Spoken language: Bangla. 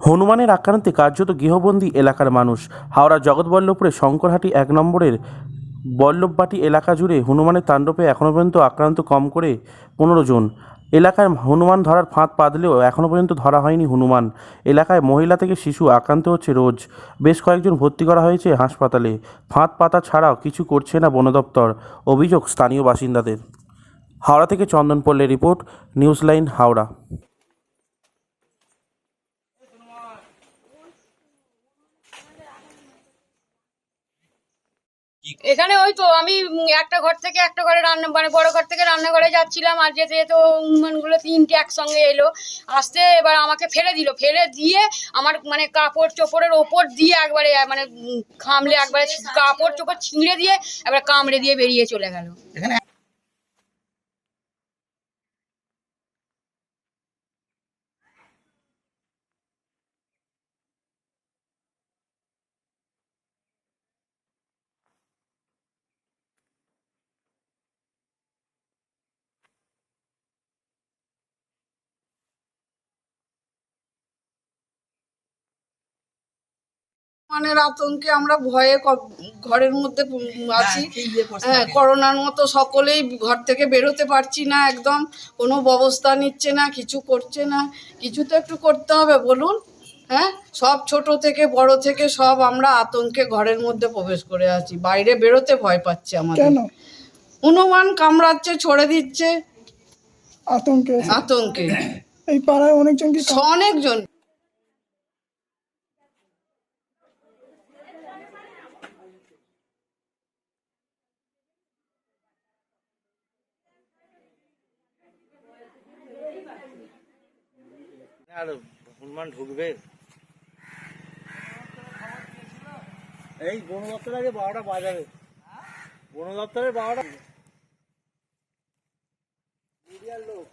হনুমানের আক্রান্তে কার্যত গৃহবন্দী এলাকার মানুষ। হাওড়া জগৎবল্লভপুরে শঙ্করহাটি এক নম্বরের বল্লভবাটি এলাকা জুড়ে হনুমানের তাণ্ডবে এখনও পর্যন্ত আক্রান্ত কম করে পনেরো জন। এলাকায় হনুমান ধরার ফাঁদ পাতলেও এখনও পর্যন্ত ধরা হয়নি হনুমান। এলাকায় মহিলা থেকে শিশু আক্রান্ত হচ্ছে রোজ। বেশ কয়েকজন ভর্তি করা হয়েছে হাসপাতালে। ফাঁদ পাতা ছাড়াও কিছু করছে না বন দপ্তর, অভিযোগ স্থানীয় বাসিন্দাদের। হাওড়া থেকে চন্দন পল্লের রিপোর্ট নিউজ লাইন হাওড়া। এখানে ওই তো আমি একটা ঘর থেকে একটা ঘরে রান্না মানে বড় ঘর থেকে রান্নাঘরে যাচ্ছিলাম আর যেতে যেতে গুলো তিনটে একসঙ্গে এলো আসতে এবার আমাকে ফেলে দিল ফেলে দিয়ে আমার মানে কাপড় চোপড়ের ওপর দিয়ে একবারে মানে খামলে একবারে কাপড় চোপড় ছিঁড়ে দিয়ে একবারে কামড়ে দিয়ে বেরিয়ে চলে গেল। মানের আতঙ্কে আমরা ভয়ে ক- ঘরের মধ্যে আছি। হ্যাঁ করোনার মতো সকলেই ঘর থেকে বেরোতে পারছি না একদম। কোনো ব্যবস্থা নিচ্ছে না কিছু করছে না। কিছু তো একটু করতে হবে বলুন। হ্যাঁ সব ছোট থেকে বড় থেকে সব আমরা আতঙ্কে ঘরের মধ্যে প্রবেশ করে আছি। বাইরে বেরোতে ভয় পাচ্ছে আমাদের। হনুমান কামড়াচ্ছে ছড়ে দিচ্ছে। আতঙ্কে আতঙ্কে। এই পাড়ায় অনেকজন অনেকজন। আর হনুমান ঢুকবে। এই বন দপ্তর আগে বারোটা বাজাবে। বন দপ্তরের বারোটা লোক।